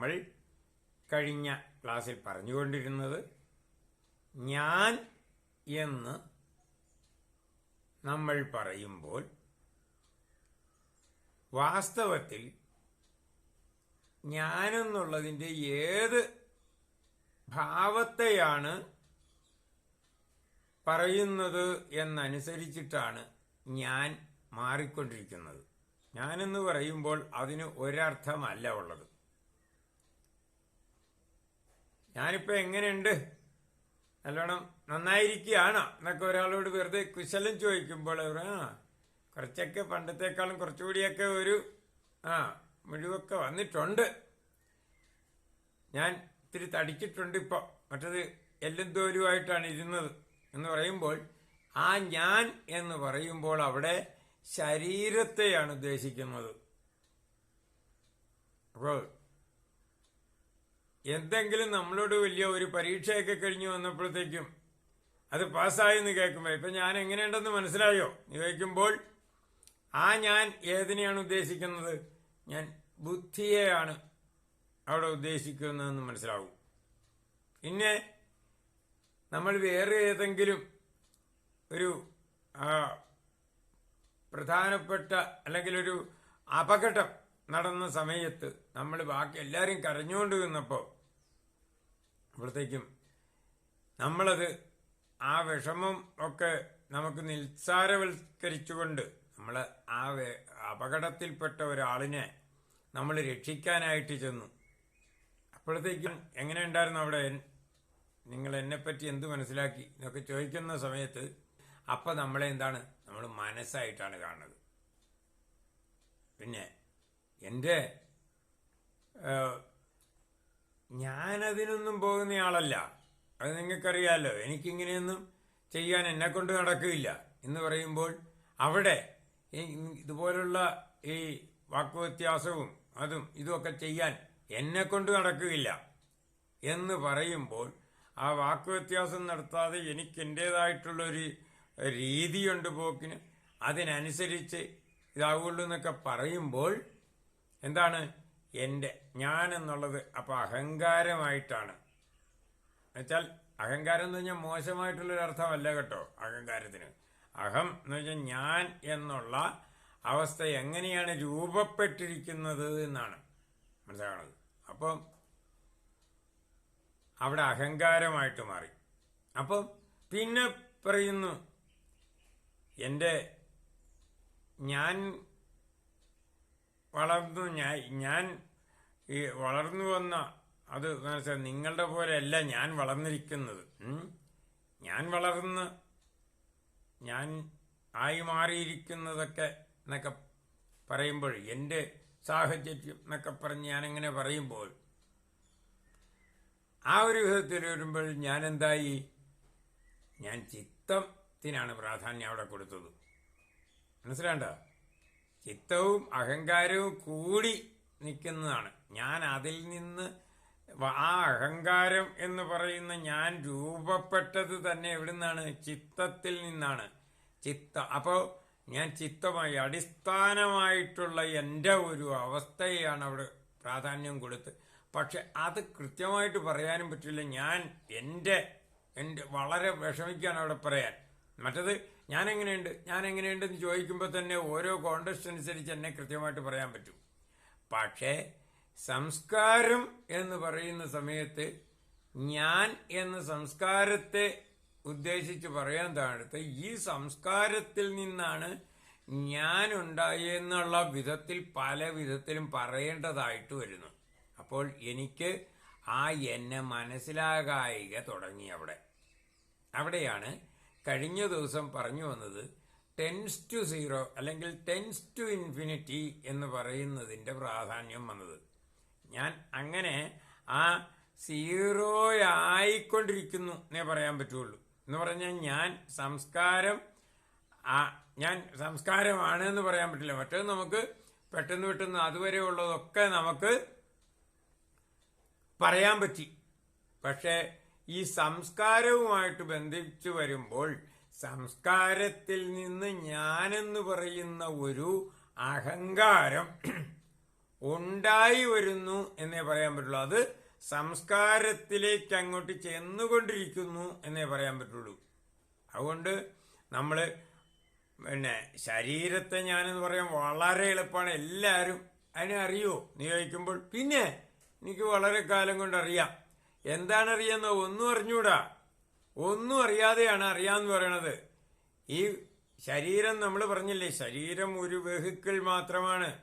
നമ്മൾ കഴിഞ്ഞ ക്ലാസ്സിൽ പറഞ്ഞുകൊണ്ടിരുന്നത് ഞാൻ എന്ന് നമ്മൾ പറയുമ്പോൾ വാസ്തവത്തിൽ ഞാനെന്നുള്ളതിന്റെ ഏത് ഭാവത്തെയാണ് പറയുന്നത് എന്നനുസരിച്ചിട്ടാണ് ഞാൻ മാറിക്കൊണ്ടിരിക്കുന്നത്. ഞാനെന്ന് പറയുമ്പോൾ അതിന് ഒരർത്ഥമല്ല ഉള്ളത്. ഞാനിപ്പോ എങ്ങനെയുണ്ട്? നല്ലോണം നന്നായിരിക്കുകയാണ്? എന്നൊക്കെ ഒരാളോട് വെറുതെ കുശലം ചോദിക്കുമ്പോൾ ആ കുറച്ചൊക്കെ പണ്ടത്തെക്കാളും കുറച്ചുകൂടിയൊക്കെ ഒരു ആ മുഴുവൊക്കെ വന്നിട്ടുണ്ട്. ഞാൻ ഇത്തിരി തടിച്ചിട്ടുണ്ട് ഇപ്പോൾ മറ്റത് എല്ലും തോലുമായിട്ടാണ് ഇരുന്നത് എന്ന് പറയുമ്പോൾ ആ ഞാൻ എന്ന് പറയുമ്പോൾ അവിടെ ശരീരത്തെയാണ് ഉദ്ദേശിക്കുന്നത്. അപ്പോൾ എന്തെങ്കിലും നമ്മളോട് വലിയ ഒരു പരീക്ഷയൊക്കെ കഴിഞ്ഞു വന്നപ്പോഴത്തേക്കും അത് പാസ്സായെന്ന് കേൾക്കുമ്പോൾ ഇപ്പം ഞാൻ എങ്ങനെയുണ്ടെന്ന് മനസ്സിലായോ? ചോദിക്കുമ്പോൾ ആ ഞാൻ ഏതിനെയാണ് ഉദ്ദേശിക്കുന്നത്? ഞാൻ ബുദ്ധിയെയാണ് അവിടെ ഉദ്ദേശിക്കുന്നതെന്ന് മനസ്സിലാവും. പിന്നെ നമ്മൾ വേറെ ഏതെങ്കിലും ഒരു പ്രധാനപ്പെട്ട അല്ലെങ്കിൽ ഒരു അപകടം നടന്ന സമയത്ത് നമ്മൾ ബാക്കി എല്ലാവരും കരഞ്ഞുകൊണ്ട് നിന്നപ്പോൾ അപ്പോഴത്തേക്കും നമ്മളത് ആ വിഷമം ഒക്കെ നമുക്ക് നിസ്സാരവൽക്കരിച്ചുകൊണ്ട് നമ്മൾ ആ അപകടത്തിൽപ്പെട്ട ഒരാളിനെ നമ്മൾ രക്ഷിക്കാനായിട്ട് ചെന്നു. അപ്പോഴത്തേക്കും എങ്ങനെ ഉണ്ടായിരുന്നു അവിടെ? നിങ്ങൾ എന്നെപ്പറ്റി എന്ത് മനസ്സിലാക്കി? എന്നൊക്കെ ചോദിക്കുന്ന സമയത്ത് അപ്പം നമ്മളെ എന്താണ്? നമ്മൾ മനസ്സായിട്ടാണ് കാണുന്നത്. പിന്നെ എന്റെ ഞാനതിനൊന്നും പോകുന്ന ആളല്ല അത് നിങ്ങൾക്കറിയാമല്ലോ എനിക്കിങ്ങനെയൊന്നും ചെയ്യാൻ എന്നെ കൊണ്ട് നടക്കില്ല എന്ന് പറയുമ്പോൾ അവിടെ ഇതുപോലുള്ള ഈ വാക്കുവ്യത്യാസവും അതും ഇതുമൊക്കെ ചെയ്യാൻ എന്നെ കൊണ്ട് നടക്കുകയില്ല എന്ന് പറയുമ്പോൾ ആ വാക്കുവ്യത്യാസം നടത്താതെ എനിക്ക് എന്റേതായിട്ടുള്ളൊരു രീതിയുണ്ട് പോക്കിന്. അതിനനുസരിച്ച് ഇതാവുള്ളൂ എന്നൊക്കെ പറയുമ്പോൾ എന്താണ്? എന്റെ ഞാൻ എന്നുള്ളത് അപ്പോൾ അഹങ്കാരമായിട്ടാണ്. എന്നുവെച്ചാൽ അഹങ്കാരം എന്ന് പറഞ്ഞാൽ മോശമായിട്ടുള്ളൊരു അർത്ഥമല്ല കേട്ടോ അഹങ്കാരത്തിന്. അഹം എന്ന് വെച്ചാൽ ഞാൻ എന്നുള്ള അവസ്ഥ എങ്ങനെയാണ് രൂപപ്പെട്ടിരിക്കുന്നത് എന്നാണ് മനസ്സിലാകണത്. അപ്പം അവിടെ അഹങ്കാരമായിട്ട് മാറി. അപ്പം പിന്നെ പറയുന്നു എന്റെ ഞാൻ വളർന്നു ഞാൻ ഞാൻ ഈ വളർന്നു വന്ന അത് നിങ്ങളുടെ പോലെയല്ല ഞാൻ വളർന്നിരിക്കുന്നത്. ഞാൻ വളർന്ന് ഞാൻ ആയി മാറിയിരിക്കുന്നതൊക്കെ എന്നൊക്കെ പറയുമ്പോൾ എന്റെ സാഹചര്യം എന്നൊക്കെ പറഞ്ഞ് ഞാനിങ്ങനെ പറയുമ്പോൾ ആ ഒരു വിധത്തിൽ വരുമ്പോൾ ഞാൻ എന്തായി ഞാൻ ചിത്തത്തിനാണ് പ്രാധാന്യം അവിടെ കൊടുത്തത്. മനസ്സിലാണ്ട ചിത്തവും അഹങ്കാരവും കൂടി നിൽക്കുന്നതാണ്. ഞാൻ അതിൽ നിന്ന് ആ അഹങ്കാരം എന്ന് പറയുന്ന ഞാൻ രൂപപ്പെട്ടത് തന്നെ എവിടുന്നാണ്? ചിത്തത്തിൽ നിന്നാണ്. ചിത്ത അപ്പോൾ ഞാൻ ചിത്തമായി അടിസ്ഥാനമായിട്ടുള്ള എന്റെ ഒരു അവസ്ഥയാണ് അവിടെ പ്രാധാന്യം കൊടുത്ത്. പക്ഷെ അത് കൃത്യമായിട്ട് പറയാനും പറ്റില്ല. ഞാൻ എന്റെ എന്റെ വളരെ വിഷമിക്കാൻ അവിടെ പറയാൻ. മറ്റത് ഞാൻ എങ്ങനെയുണ്ട് ഞാൻ എങ്ങനെയുണ്ട് എന്ന് ചോദിക്കുമ്പോൾ തന്നെ ഓരോ കോണ്ടസ്റ്റ് അനുസരിച്ച് എന്നെ കൃത്യമായിട്ട് പറയാൻ പറ്റും. പക്ഷേ സംസ്കാരം എന്ന് പറയുന്ന സമയത്ത് ഞാൻ എന്ന സംസ്കാരത്തെ ഉദ്ദേശിച്ച് പറയാൻ താഴത്ത് ഈ സംസ്കാരത്തിൽ നിന്നാണ് ഞാൻ ഉണ്ടായെന്നുള്ള വിധത്തിൽ പല വിധത്തിലും പറയേണ്ടതായിട്ട് വരുന്നു. അപ്പോൾ എനിക്ക് ആ എന്നെ മനസ്സിലാകായിക തുടങ്ങി അവിടെ. അവിടെയാണ് കഴിഞ്ഞ ദിവസം പറഞ്ഞു വന്നത് ടെൻസ് ടു സീറോ അല്ലെങ്കിൽ ടെൻസ് ടു ഇൻഫിനിറ്റി എന്ന് പറയുന്നതിന്റെ പ്രാധാന്യം വന്നത്. ഞാൻ അങ്ങനെ ആ സീറോ ആയിക്കൊണ്ടിരിക്കുന്നു എന്നേ പറയാൻ പറ്റുള്ളൂ. എന്ന് പറഞ്ഞാൽ ഞാൻ സംസ്കാരം ഞാൻ സംസ്കാരമാണ് എന്ന് പറയാൻ പറ്റില്ല. മറ്റേത് നമുക്ക് പെട്ടെന്ന് പെട്ടെന്ന് അതുവരെ ഉള്ളതൊക്കെ നമുക്ക് പറയാൻ പറ്റി. പക്ഷേ ഈ സംസ്കാരവുമായിട്ട് ബന്ധിച്ചു വരുമ്പോൾ സംസ്കാരത്തിൽ നിന്ന് ഞാനെന്ന് പറയുന്ന ഒരു അഹങ്കാരം ഉണ്ടായി വരുന്നു എന്നേ പറയാൻ പറ്റുള്ളൂ. അത് സംസ്കാരത്തിലേക്ക് അങ്ങോട്ട് ചെന്നുകൊണ്ടിരിക്കുന്നു എന്നേ പറയാൻ പറ്റുള്ളൂ. അതുകൊണ്ട് നമ്മൾ പിന്നെ ശരീരത്തെ ഞാനെന്ന് പറയാൻ വളരെ എളുപ്പമാണ്. എല്ലാവരും അതിനെ അറിയോ നിയോഗിക്കുമ്പോൾ പിന്നെ എനിക്ക് വളരെ കാലം കൊണ്ട് അറിയാം. എന്താണ് അറിയാന്ന് ഒന്നും അറിഞ്ഞൂടാ. ഒന്നും അറിയാതെയാണ് അറിയാന്ന് പറയണത്. ഈ ശരീരം നമ്മൾ പറഞ്ഞില്ലേ ശരീരം ഒരു വെഹിക്കിൾ മാത്രമാണ്.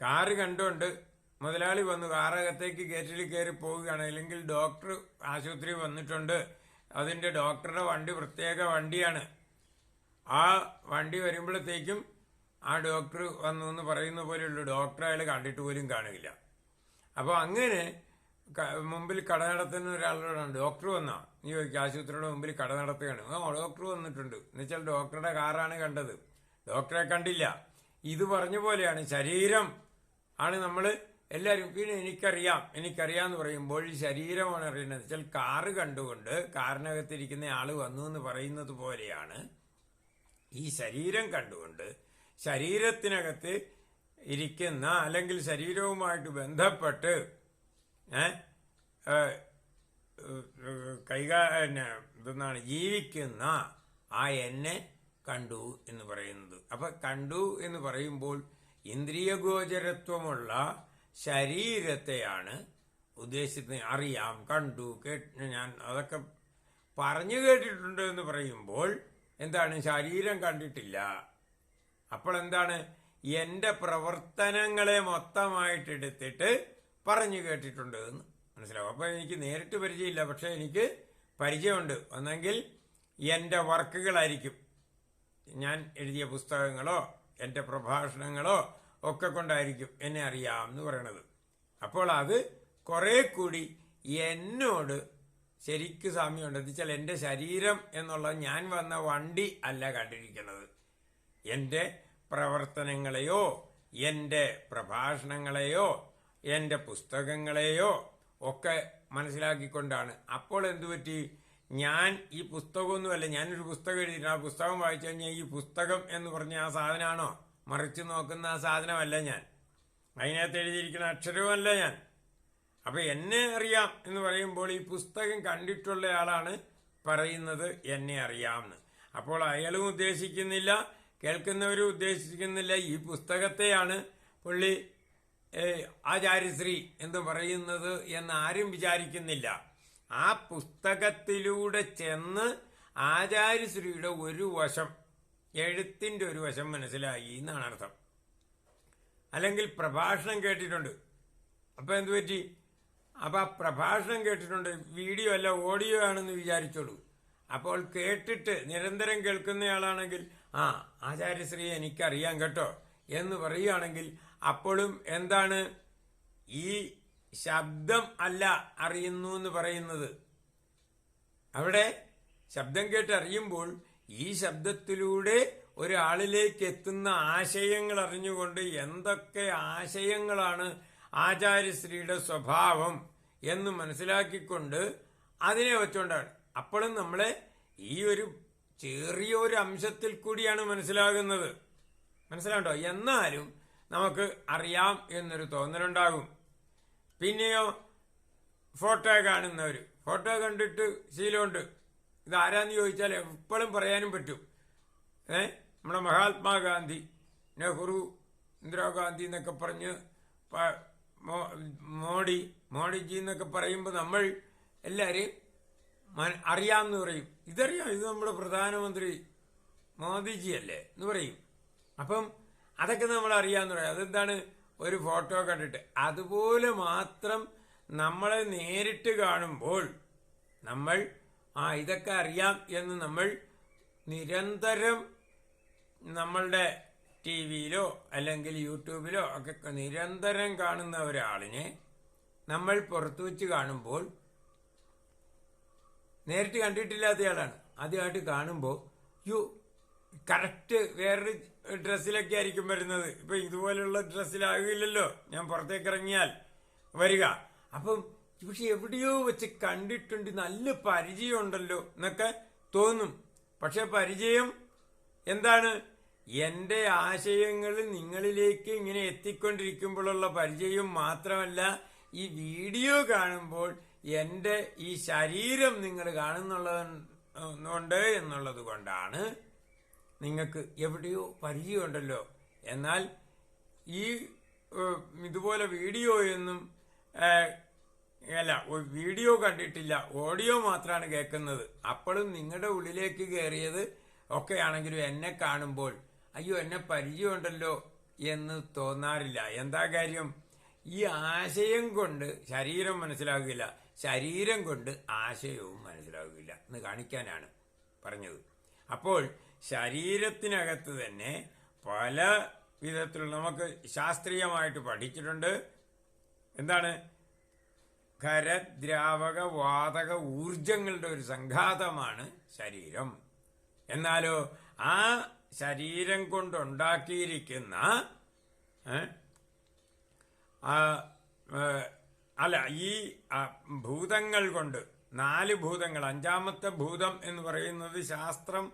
കാറ് കണ്ടുകൊണ്ട് മുതലാളി വന്നു കാറകത്തേക്ക് ഗേറ്റിൽ കയറി പോവുകയാണ്. അല്ലെങ്കിൽ ഡോക്ടർ ആശുപത്രി വന്നിട്ടുണ്ട്. അതിന്റെ ഡോക്ടറുടെ വണ്ടി പ്രത്യേക വണ്ടിയാണ്. ആ വണ്ടി വരുമ്പോഴത്തേക്കും ആ ഡോക്ടർ വന്നു എന്ന് പറയുന്ന പോലെയുള്ള ഡോക്ടർ അയാൾ കണ്ടിട്ട് പോലും കാണില്ല. അപ്പോൾ അങ്ങനെ മുമ്പിൽ കട നടത്തുന്ന ഒരാളോടാണ്. ഡോക്ടർ വന്നാ. നീ ചോദിക്കും ആശുപത്രിയുടെ മുമ്പിൽ കട നടത്തുകയാണ്. ആ ഡോക്ടർ വന്നിട്ടുണ്ട്. എന്നുവെച്ചാൽ ഡോക്ടറുടെ കാറാണ് കണ്ടത്. ഡോക്ടറെ കണ്ടില്ല. ഇത് പറഞ്ഞ പോലെയാണ് ശരീരം ആണ് നമ്മൾ എല്ലാവരും പിന്നെ എനിക്കറിയാം. എനിക്കറിയാം എന്ന് പറയുമ്പോൾ ശരീരമാണ് അറിയുന്നത്. വെച്ചാൽ കാറ് കണ്ടുകൊണ്ട് കാറിനകത്തിരിക്കുന്ന ആൾ വന്നു എന്ന് പറയുന്നത് പോലെയാണ് ഈ ശരീരം കണ്ടുകൊണ്ട് ശരീരത്തിനകത്ത് ഇരിക്കുന്ന അല്ലെങ്കിൽ ശരീരവുമായിട്ട് ബന്ധപ്പെട്ട് കൈകാ എന്താണ് ജീവിക്കുന്ന ആ എന്നെ കണ്ടു എന്ന് പറയുന്നത്. അപ്പം കണ്ടു എന്ന് പറയുമ്പോൾ ഇന്ദ്രിയഗോചരത്വമുള്ള ശരീരത്തെയാണ് ഉദ്ദേശിക്കുന്നത് അറിയാം കണ്ടു കേട്ട് ഞാൻ അതൊക്കെ പറഞ്ഞു കേട്ടിട്ടുണ്ട് എന്ന് പറയുമ്പോൾ എന്താണ്? ശരീരം കണ്ടിട്ടില്ല. അപ്പോൾ എന്താണ്? എന്റെ പ്രവർത്തനങ്ങളെ മൊത്തമായിട്ട് എടുത്തിട്ട് പറഞ്ഞു കേട്ടിട്ടുണ്ട് എന്ന്. മനസ്സിലാവും. അപ്പോൾ എനിക്ക് നേരിട്ട് പരിചയമില്ല. പക്ഷേ എനിക്ക് പരിചയമുണ്ട്. ഒന്നെങ്കിൽ എന്റെ വർക്കുകളായിരിക്കും. ഞാൻ എഴുതിയ പുസ്തകങ്ങളോ എന്റെ പ്രഭാഷണങ്ങളോ ഒക്കെ കൊണ്ടായിരിക്കും എന്നെ അറിയാം എന്ന് പറയണത്. അപ്പോൾ അത് കുറെ കൂടി എന്നോട് ശരിക്ക് സാമ്യമുണ്ട്. എന്ന് വെച്ചാൽ എന്റെ ശരീരം എന്നുള്ള ഞാൻ വന്ന വണ്ടി അല്ല കണ്ടിരിക്കുന്നത്. എന്റെ പ്രവർത്തനങ്ങളെയോ എന്റെ പ്രഭാഷണങ്ങളെയോ എന്റെ പുസ്തകങ്ങളെയോ ഒക്കെ മനസ്സിലാക്കിക്കൊണ്ടാണ്. അപ്പോൾ എന്തു പറ്റി? ഞാൻ ഈ പുസ്തകമൊന്നുമല്ല ഞാനൊരു പുസ്തകം എഴുതിയിട്ട് ആ പുസ്തകം വായിച്ചു കഴിഞ്ഞാൽ ഈ പുസ്തകം എന്ന് പറഞ്ഞ ആ സാധനമാണോ? മറിച്ചു നോക്കുന്ന ആ സാധനമല്ല ഞാൻ. അതിനകത്ത് എഴുതിയിരിക്കുന്ന അക്ഷരവുമല്ല ഞാൻ. അപ്പം എന്നെ അറിയാം എന്ന് പറയുമ്പോൾ ഈ പുസ്തകം കണ്ടിട്ടുള്ള ആളാണ് പറയുന്നത് എന്നെ അറിയാമെന്ന്. അപ്പോൾ അയാളും ഉദ്ദേശിക്കുന്നില്ല കേൾക്കുന്നവരും ഉദ്ദേശിക്കുന്നില്ല ഈ പുസ്തകത്തെയാണ് പുള്ളി ആചാര്യശ്രീ എന്ന് പറയുന്നത് എന്ന് ആരും വിചാരിക്കുന്നില്ല. ആ പുസ്തകത്തിലൂടെ ചെന്ന് ആചാര്യശ്രീയുടെ ഒരു വശം എഴുത്തിന്റെ ഒരു വശം മനസ്സിലായി എന്നാണ് അർത്ഥം. അല്ലെങ്കിൽ പ്രഭാഷണം കേട്ടിട്ടുണ്ട്. അപ്പം എന്ത് പറ്റി? അപ്പം ആ പ്രഭാഷണം കേട്ടിട്ടുണ്ട്. വീഡിയോ അല്ല ഓഡിയോ ആണെന്ന് വിചാരിച്ചോളൂ. അപ്പോൾ കേട്ടിട്ട് നിരന്തരം കേൾക്കുന്നയാളാണെങ്കിൽ ആ ആചാര്യശ്രീ എനിക്കറിയാം കേട്ടോ. എന്ന് പറയുകയാണെങ്കിൽ അപ്പോഴും എന്താണ്? ഈ ശബ്ദം അല്ല അറിയുന്നു എന്ന് പറയുന്നത്. അവിടെ ശബ്ദം കേട്ട് അറിയുമ്പോൾ ഈ ശബ്ദത്തിലൂടെ ഒരാളിലേക്ക് എത്തുന്ന ആശയങ്ങൾ അറിഞ്ഞുകൊണ്ട് എന്തൊക്കെ ആശയങ്ങളാണ് ആചാര്യശ്രീയുടെ സ്വഭാവം എന്ന് മനസ്സിലാക്കിക്കൊണ്ട് അതിനെ വെച്ചുകൊണ്ടാണ്. അപ്പോഴും നമ്മളെ ഈ ഒരു ചെറിയ ഒരു അംശത്തിൽ കൂടിയാണ് മനസ്സിലാകുന്നത്. മനസ്സിലാണ്ടോ എന്നാലും നമുക്ക് അറിയാം എന്നൊരു തോന്നലുണ്ടാകും. പിന്നെയോ ഫോട്ടോ കാണുന്നവർ ഫോട്ടോ കണ്ടിട്ട് ശീലമുണ്ട്. ഇത് ആരാന്ന് ചോദിച്ചാൽ എപ്പോഴും പറയാനും പറ്റും. ഏ? നമ്മുടെ മഹാത്മാഗാന്ധി നെഹ്റു ഇന്ദിരാഗാന്ധി എന്നൊക്കെ പറഞ്ഞ് മോഡി മോഡിജി എന്നൊക്കെ പറയുമ്പോൾ നമ്മൾ എല്ലാവരെയും മന- അറിയാമെന്ന് പറയും. ഇതറിയാം? ഇത് നമ്മുടെ പ്രധാനമന്ത്രി മോദിജി അല്ലേ എന്ന് പറയും. അപ്പം അതൊക്കെ നമ്മൾ അറിയാന്ന് പറയാം. അതെന്താണ്? ഒരു ഫോട്ടോ കണ്ടിട്ട്. അതുപോലെ മാത്രം നമ്മളെ നേരിട്ട് കാണുമ്പോൾ നമ്മൾ ആ ഇതൊക്കെ അറിയാം എന്ന് നമ്മൾ നിരന്തരം നമ്മളുടെ ടി വിയിലോ അല്ലെങ്കിൽ യൂട്യൂബിലോ ഒക്കെ നിരന്തരം കാണുന്ന ഒരാളിനെ നമ്മൾ പുറത്തു വെച്ച് കാണുമ്പോൾ നേരിട്ട് കണ്ടിട്ടില്ലാത്തയാളാണ് ആദ്യമായിട്ട് കാണുമ്പോൾ യു കറക്റ്റ് വേറൊരു ഡ്രസ്സിലൊക്കെ ആയിരിക്കും വരുന്നത്. ഇപ്പൊ ഇതുപോലുള്ള ഡ്രസ്സിലാകില്ലല്ലോ. ഞാൻ പുറത്തേക്ക് ഇറങ്ങിയാൽ. വരിക. അപ്പം പക്ഷെ എവിടെയോ വെച്ച് കണ്ടിട്ടുണ്ട് നല്ല പരിചയമുണ്ടല്ലോ എന്നൊക്കെ തോന്നും. പക്ഷെ പരിചയം എന്താണ്? എന്റെ ആശയങ്ങൾ നിങ്ങളിലേക്ക് ഇങ്ങനെ എത്തിക്കൊണ്ടിരിക്കുമ്പോഴുള്ള പരിചയം മാത്രമല്ല ഈ വീഡിയോ കാണുമ്പോൾ എന്റെ ഈ ശരീരം നിങ്ങൾ കാണുന്നുള്ളത് എന്നുള്ളത് കൊണ്ടാണ് നിങ്ങൾക്ക് എവിടെയോ പരിചയമുണ്ടല്ലോ. എന്നാൽ ഈ ഇതുപോലെ വീഡിയോയൊന്നും അല്ല വീഡിയോ കണ്ടിട്ടില്ല ഓഡിയോ മാത്രമാണ് കേൾക്കുന്നത്. അപ്പോഴും നിങ്ങളുടെ ഉള്ളിലേക്ക് കയറിയത് ഒക്കെ ആണെങ്കിലും എന്നെ കാണുമ്പോൾ അയ്യോ എന്നെ പരിചയമുണ്ടല്ലോ എന്ന് തോന്നാറില്ല. എന്താ കാര്യം? ഈ ആശയം കൊണ്ട് ശരീരം മനസ്സിലാകില്ല ശരീരം കൊണ്ട് ആശയവും മനസ്സിലാകില്ല എന്ന് കാണിക്കാനാണ് പറഞ്ഞത്. അപ്പോൾ ശരീരത്തിനകത്ത് തന്നെ പല വിധത്തിലുള്ള നമുക്ക് ശാസ്ത്രീയമായിട്ട് പഠിച്ചിട്ടുണ്ട്. എന്താണ്? ഖരദ്രാവക വാതക ഊർജങ്ങളുടെ ഒരു സംഘാതമാണ് ശരീരം. എന്നാലോ ആ ശരീരം കൊണ്ടുണ്ടാക്കിയിരിക്കുന്ന അല്ല ഈ ഭൂതങ്ങൾ കൊണ്ട് നാല് ഭൂതങ്ങൾ അഞ്ചാമത്തെ ഭൂതം എന്ന് പറയുന്നത് ശാസ്ത്രം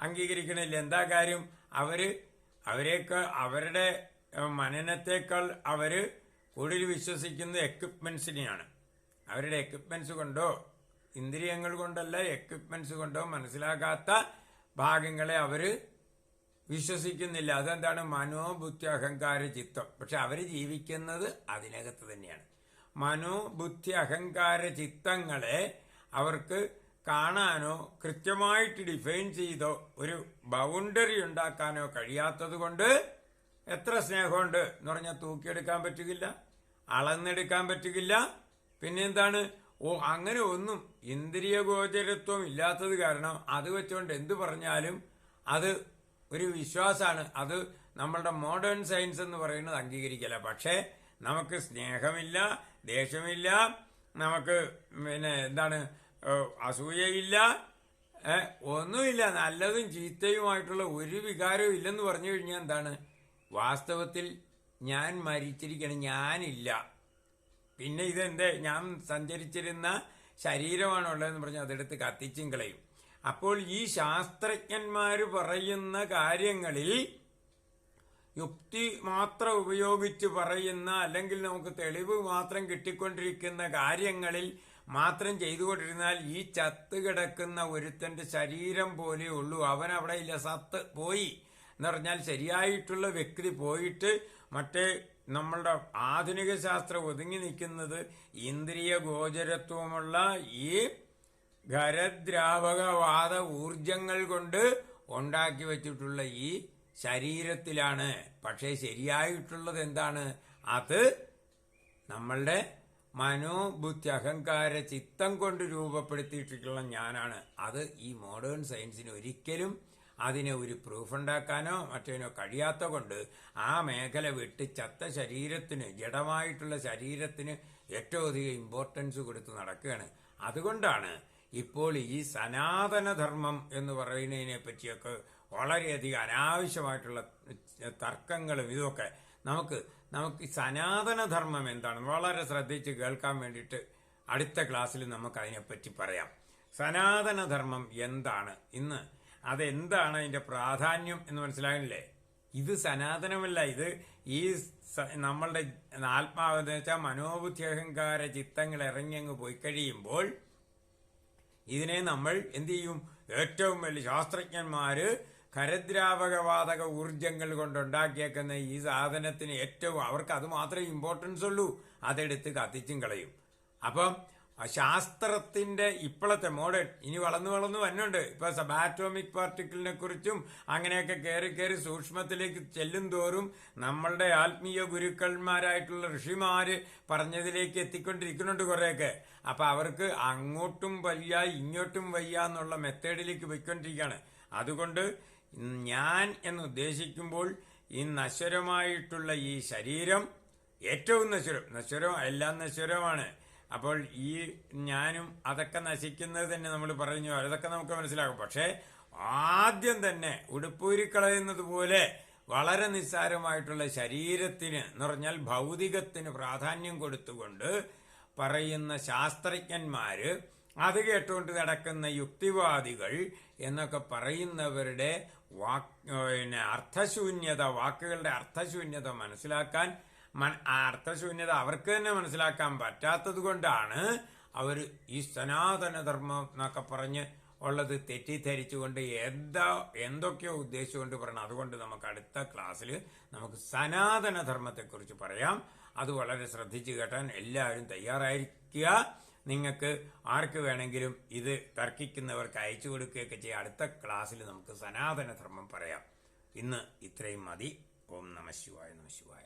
അംഗീകരിക്കണില്ല. എന്താ കാര്യം? അവർ അവരെക്കാൾ അവരുടെ മനനത്തേക്കാൾ അവർ കൂടുതൽ വിശ്വസിക്കുന്നത് എക്വിപ്മെന്റ്സിനെയാണ് അവരുടെ എക്വിപ്മെന്റ്സ് കൊണ്ടോ ഇന്ദ്രിയങ്ങൾ കൊണ്ടല്ല എക്വിപ്മെന്റ്സ് കൊണ്ടോ മനസ്സിലാകാത്ത ഭാഗങ്ങളെ അവർ വിശ്വസിക്കുന്നില്ല. അതെന്താണ്? മനോബുദ്ധി അഹങ്കാര ചിത്തം. പക്ഷെ അവർ ജീവിക്കുന്നത് അതിനകത്ത് തന്നെയാണ്. മനോബുദ്ധി അഹങ്കാര ചിത്തങ്ങളെ അവർക്ക് കാണാനോ കൃത്യമായിട്ട് ഡിഫൈൻ ചെയ്തോ ഒരു ബൗണ്ടറി ഉണ്ടാക്കാനോ കഴിയാത്തത് കൊണ്ട് എത്ര സ്നേഹമുണ്ട് എന്ന് പറഞ്ഞാൽ തൂക്കിയെടുക്കാൻ പറ്റുകയില്ല അളന്നെടുക്കാൻ പറ്റുകയില്ല പിന്നെ എന്താണ്? ഓ അങ്ങനെ ഒന്നും ഇന്ദ്രിയ ഗോചരത്വം ഇല്ലാത്തത് കാരണം അത് വെച്ചുകൊണ്ട് എന്ത് പറഞ്ഞാലും അത് ഒരു വിശ്വാസമാണ് അത് നമ്മളുടെ മോഡേൺ സയൻസ് എന്ന് പറയുന്നത് അംഗീകരിക്കല. പക്ഷേ നമുക്ക് സ്നേഹമില്ല ദേഷ്യമില്ല നമുക്ക് പിന്നെ എന്താണ് അസൂയയില്ല. ഒന്നുമില്ല. നല്ലതും ചീത്തയുമായിട്ടുള്ള ഒരു വികാരവും ഇല്ലെന്ന് പറഞ്ഞു കഴിഞ്ഞാൽ എന്താണ്? വാസ്തവത്തിൽ ഞാൻ മരിച്ചിരിക്കണം. ഞാനില്ല. പിന്നെ ഇതെന്തേ? ഞാൻ സഞ്ചരിച്ചിരുന്ന ശരീരമാണുള്ളതെന്ന് പറഞ്ഞാൽ പറഞ്ഞ് അതെടുത്ത് കത്തിച്ചും കളയും. അപ്പോൾ ഈ ശാസ്ത്രജ്ഞന്മാർ പറയുന്ന കാര്യങ്ങളിൽ യുക്തി മാത്രം ഉപയോഗിച്ച് പറയുന്ന അല്ലെങ്കിൽ നമുക്ക് തെളിവ് മാത്രം കിട്ടിക്കൊണ്ടിരിക്കുന്ന കാര്യങ്ങളിൽ മാത്രം ചെയ്തുകൊണ്ടിരുന്നാൽ ഈ ചത്ത് കിടക്കുന്ന ഒരുത്തന്റെ ശരീരം പോലെ ഉള്ളൂ. അവൻ അവിടെ ഇല്ല. സത്ത് പോയി. എന്ന് പറഞ്ഞാൽ ശരിയായിട്ടുള്ള വ്യക്തി പോയിട്ട് മറ്റേ നമ്മളുടെ ആധുനിക ശാസ്ത്രം ഒതുങ്ങി നിൽക്കുന്നത് ഇന്ദ്രിയ ഗോചരത്വമുള്ള ഈ ഖരദ്രാവകവാദ ഊർജങ്ങൾ കൊണ്ട് ഉണ്ടാക്കി വച്ചിട്ടുള്ള ഈ ശരീരത്തിലാണ്. പക്ഷേ ശരിയായിട്ടുള്ളത് എന്താണ്? അത് നമ്മളുടെ മനോബുദ്ധി അഹങ്കാര ചിത്തം കൊണ്ട് രൂപപ്പെടുത്തിയിട്ടുള്ള ഞാനാണ്. അത് ഈ മോഡേൺ സയൻസിന് ഒരിക്കലും അതിനെ ഒരു പ്രൂഫ് ഉണ്ടാക്കാനോ മറ്റേനോ കഴിയാത്ത കൊണ്ട് ആ മേഖല വിട്ട് ചത്ത ശരീരത്തിന് ജഡമായിട്ടുള്ള ശരീരത്തിന് ഏറ്റവും അധികം ഇമ്പോർട്ടൻസ് കൊടുത്ത് നടക്കുകയാണ്. അതുകൊണ്ടാണ് ഇപ്പോൾ ഈ സനാതനധർമ്മം എന്ന് പറയുന്നതിനെ പറ്റിയൊക്കെ വളരെയധികം അനാവശ്യമായിട്ടുള്ള തർക്കങ്ങളും ഇതൊക്കെ നമുക്ക് നമുക്ക് സനാതനധർമ്മം എന്താണ്? വളരെ ശ്രദ്ധിച്ച് കേൾക്കാൻ വേണ്ടിയിട്ട് അടുത്ത ക്ലാസ്സിൽ നമുക്ക് അതിനെപ്പറ്റി പറയാം. സനാതനധർമ്മം എന്താണ്? ഇന്ന് അതെന്താണ് അതിന്റെ പ്രാധാന്യം എന്ന് മനസ്സിലാകില്ലേ ഇത് സനാതനമല്ല. ഇത് ഈ നമ്മളുടെ ആത്മാവെന്ന് വെച്ചാൽ മനോബുദ്ധി അഹങ്കാര ചിത്തങ്ങൾ ഇറങ്ങി അങ്ങ് പോയി കഴിയുമ്പോൾ ഇതിനെ നമ്മൾ എന്തു ചെയ്യും? ഏറ്റവും വലിയ ശാസ്ത്രജ്ഞന്മാര് ഖരദ്രാവകവാതക ഊർജങ്ങൾ കൊണ്ടുണ്ടാക്കിയേക്കുന്ന ഈ സാധനത്തിന് ഏറ്റവും അവർക്ക് അത് മാത്രമേ ഇമ്പോർട്ടൻസ് ഉള്ളൂ. അതെടുത്ത് കത്തിച്ചും കളയും. അപ്പം ശാസ്ത്രത്തിന്റെ ഇപ്പോഴത്തെ മോഡേൺ ഇനി വളർന്നു വളർന്നു വന്നുണ്ട്. ഇപ്പൊ സബാറ്റോമിക് പാർട്ടിക്കിളിനെ കുറിച്ചും അങ്ങനെയൊക്കെ കയറി കയറി സൂക്ഷ്മത്തിലേക്ക് ചെല്ലും തോറും നമ്മളുടെ ആത്മീയ ഗുരുക്കന്മാരായിട്ടുള്ള ഋഷിമാര് പറഞ്ഞതിലേക്ക് എത്തിക്കൊണ്ടിരിക്കുന്നുണ്ട് കുറെയൊക്കെ. അപ്പൊ അവർക്ക് അങ്ങോട്ടും വയ്യ ഇങ്ങോട്ടും വയ്യ എന്നുള്ള മെത്തേഡിലേക്ക് പോയിക്കൊണ്ടിരിക്കുകയാണ്. അതുകൊണ്ട് ഞാൻ എന്ന് ഉദ്ദേശിക്കുമ്പോൾ ഈ നശ്വരമായിട്ടുള്ള ഈ ശരീരം ഏറ്റവും നശ്വരം. നശ്വരം എല്ലാം നശ്വരമാണ്. അപ്പോൾ ഈ ഞാനും അതൊക്കെ നശിക്കുന്നത് തന്നെ നമ്മൾ പറഞ്ഞു. അതൊക്കെ നമുക്ക് മനസ്സിലാകും. പക്ഷേ ആദ്യം തന്നെ ഉടുപ്പൂരിക്കളയുന്നത് പോലെ വളരെ നിസ്സാരമായിട്ടുള്ള ശരീരത്തിന് എന്ന് പറഞ്ഞാൽ ഭൗതികത്തിന് പ്രാധാന്യം കൊടുത്തുകൊണ്ട് പറയുന്ന ശാസ്ത്രജ്ഞന്മാര് അത് കേട്ടുകൊണ്ട് നടക്കുന്ന യുക്തിവാദികൾ എന്നൊക്കെ പറയുന്നവരുടെ വാക്ക് പിന്നെ അർത്ഥശൂന്യത വാക്കുകളുടെ അർത്ഥശൂന്യത മനസ്സിലാക്കാൻ ആ അർത്ഥശൂന്യത അവർക്ക് തന്നെ മനസ്സിലാക്കാൻ പറ്റാത്തത് കൊണ്ടാണ് അവർ ഈ സനാതനധർമ്മം എന്നൊക്കെ പറഞ്ഞ് ഉള്ളത് തെറ്റിദ്ധരിച്ചുകൊണ്ട് എന്താ എന്തൊക്കെയോ ഉദ്ദേശിച്ചുകൊണ്ട് പറയണം. അതുകൊണ്ട് നമുക്ക് അടുത്ത ക്ലാസ്സിൽ നമുക്ക് സനാതനധർമ്മത്തെക്കുറിച്ച് പറയാം. അത് വളരെ ശ്രദ്ധിച്ചു കേട്ടാൻ എല്ലാവരും തയ്യാറായിരിക്കുക. നിങ്ങൾക്ക് ആർക്ക് വേണമെങ്കിലും ഇത് തർക്കിക്കുന്നവർക്ക് അയച്ചു കൊടുക്കുകയൊക്കെ ചെയ്യാം. അടുത്ത ക്ലാസ്സിൽ നമുക്ക് സനാതനധർമ്മം പറയാം. ഇന്ന് ഇത്രയും മതി. ഓം നമ ശിവായ നമ ശിവായ.